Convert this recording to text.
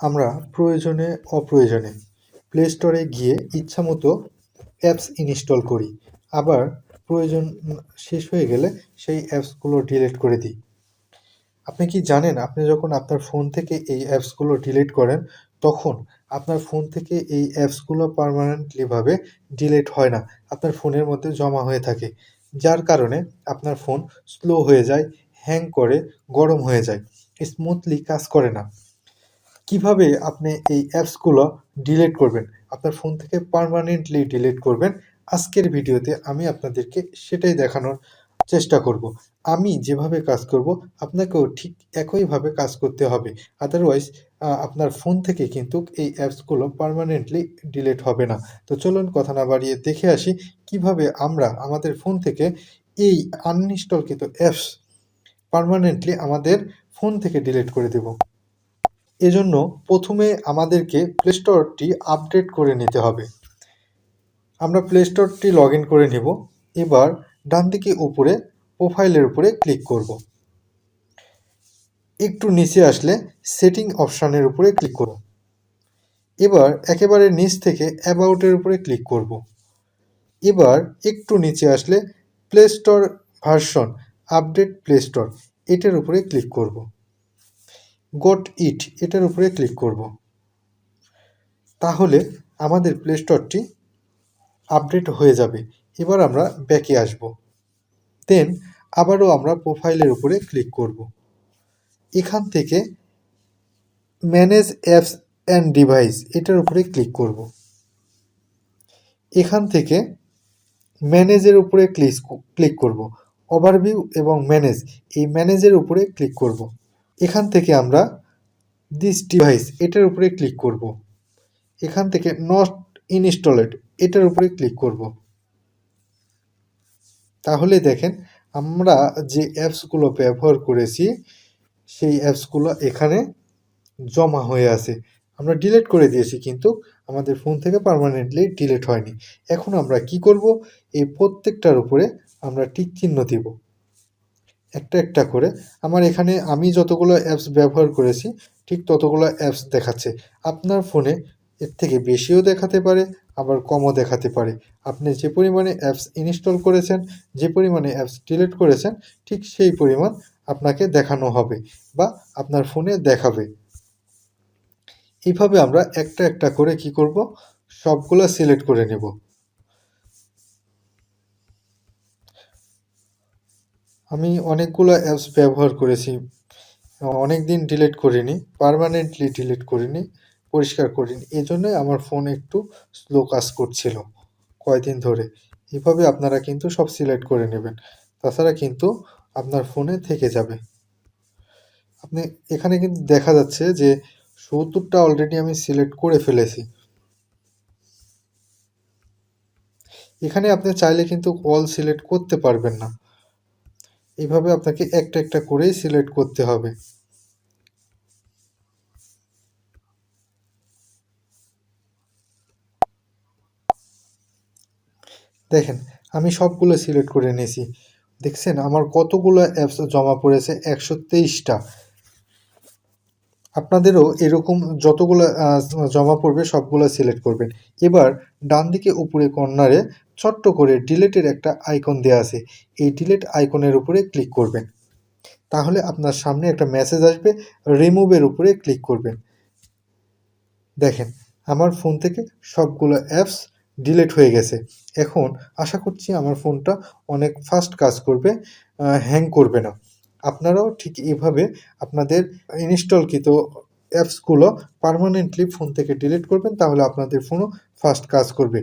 আমরা প্রয়োজনে অপ্রয়োজনে প্লে স্টোরে গিয়ে ইচ্ছামতো অ্যাপস ইনস্টল করি। আবার প্রয়োজন শেষ হয়ে গেলে সেই অ্যাপসগুলো ডিলিট করে দিই। আপনি কি জানেন, আপনি যখন আপনার ফোন থেকে এই অ্যাপসগুলো ডিলিট করেন, তখন আপনার ফোন থেকে এই অ্যাপসগুলো পার্মানেন্টলিভাবে ডিলিট হয় না। আপনার ফোনের মধ্যে জমা হয়ে থাকে। যার কারণে আপনার ফোন স্লো হয়ে যায় হ্যাং করে, গরম হয়ে যায়। স্মুথলি কাজ করে না। কীভাবে আপনি এই অ্যাপসগুলো ডিলিট করবেন? আপনার ফোন থেকে পার্মানেন্টলি ডিলিট করবেন। আজকের ভিডিওতে আমি আপনাদেরকে সেটাই দেখানোর চেষ্টা করব। আমি যেভাবে কাজ করব, আপনাকেও ঠিক একইভাবে কাজ করতে হবে। আদারওয়াইজ আপনার ফোন থেকে কিন্তু এই অ্যাপসগুলো পার্মানেন্টলি ডিলিট হবে না। তো চলুন কথা না বাড়িয়ে দেখে আসি কীভাবে আমরা আমাদের ফোন থেকে এই আনইনস্টলকৃত অ্যাপস পার্মানেন্টলি আমাদের ফোন থেকে ডিলিট করে দেব। এজন্য প্রথমে আমাদেরকে প্লে স্টোরটি আপডেট করে নিতে হবে। আমরা প্লে স্টোরটি লগ করে নেব। এবার ডান দিকে উপরে প্রোফাইলের উপরে ক্লিক করব। একটু নিচে আসলে সেটিং অপশানের উপরে ক্লিক করব এবার একেবারে নিচ থেকে অ্যাবাউটের উপরে ক্লিক করব। এবার একটু নিচে আসলে play store version update play store এটার উপরে ক্লিক করব। গট ইট এটার উপরে ক্লিক করব। তাহলে আমাদের প্লে স্টোরটি আপডেট হয়ে যাবে। এবার আমরা ব্যাকে আসব। দেন আবারও আমরা প্রোফাইলের উপরে ক্লিক করব। এখান থেকে ম্যানেজ অ্যাপস অ্যান্ড ডিভাইস এটার উপরে ক্লিক করব। এখান থেকে ম্যানেজের উপরে ক্লিক ক্লিক করব। ওভারভিউ এবং ম্যানেজ এই ম্যানেজের উপরে ক্লিক করব। এখান থেকে আমরা দিস ডিভাইস এটার উপরে ক্লিক করব। এখান থেকে নট ইনস্টলেড এটার উপরে ক্লিক করব। তাহলে দেখেন আমরা যে অ্যাপসগুলো ব্যবহার করেছি, সেই অ্যাপসগুলো এখানে জমা হয়ে আছে। আমরা ডিলেট করে দিয়েছি কিন্তু আমাদের ফোন থেকে পার্মানেন্টলি ডিলেট হয়নি। এখন আমরা কি করব? এই প্রত্যেকটার উপরে আমরা টিক চিহ্ন দিব। একটা একটা করে। আমার এখানে আমি যতগুলো অ্যাপস ব্যবহার করেছি, ঠিক ততগুলো অ্যাপস দেখাচ্ছে। আপনার ফোনে এর থেকে বেশিও দেখাতে পারে, আবার কমও দেখাতে পারে। আপনি যে পরিমাণে অ্যাপস ইনস্টল করেছেন, যে পরিমাণে অ্যাপস ডিলিট করেছেন, ঠিক সেই পরিমাণ আপনাকে দেখানো হবে বা আপনার ফোনে দেখাবে। এইভাবে আমরা একটা একটা করে কি করব? সবগুলো সিলেক্ট করে নেব। আমি অনেকগুলো অ্যাপস ব্যবহার করেছি। অনেক দিন ডিলিট করিনি পারমানেন্টলি ডিলিট করিনি, পরিষ্কার করিনি। এই জন্যই আমার ফোন একটু স্লো কাজ করছিল কয়দিন ধরে। এভাবে আপনারা কিন্তু সব সিলেক্ট করে নেবেন। তাছাড়া কিন্তু আপনার ফোনে থেকে যাবে। আপনি এখানে কিন্তু দেখা যাচ্ছে যে সত্তরটা অলরেডি আমি সিলেক্ট করে ফেলেছি। এখানে আপনি চাইলে কিন্তু কল সিলেক্ট করতে পারবেন না। এইভাবে আপনাকে একটা একটা করেই সিলেক্ট করতে হবে। দেখেন, আমি সবগুলো সিলেক্ট করে নিয়েছি। দেখছেন, আমার কতগুলো অ্যাপস জমা পড়েছে? একশো তেইশটা। আপনাদেরও এরকম যতগুলো জমা পড়বে সবগুলো সিলেক্ট করবেন। এবার ডান দিকে উপরে কর্নারে ছোট্ট করে ডিলেটের একটা আইকন দেওয়া আছে। এই ডিলেট আইকনের উপরে ক্লিক করবেন। তাহলে আপনার সামনে একটা মেসেজ আসবে রিমুভের উপরে ক্লিক করবেন। দেখেন, আমার ফোন থেকে সবগুলো অ্যাপস ডিলেট হয়ে গেছে। এখন আশা করছি আমার ফোনটা অনেক ফাস্ট কাজ করবে হ্যাং করবে না। আপনারাও ঠিক এভাবে আপনাদের ইনস্টলকৃত অ্যাপসগুলো পারমানেন্টলি ফোন থেকে ডিলিট করবেন, তাহলে আপনাদের ফোনও ফাস্ট কাজ করবে।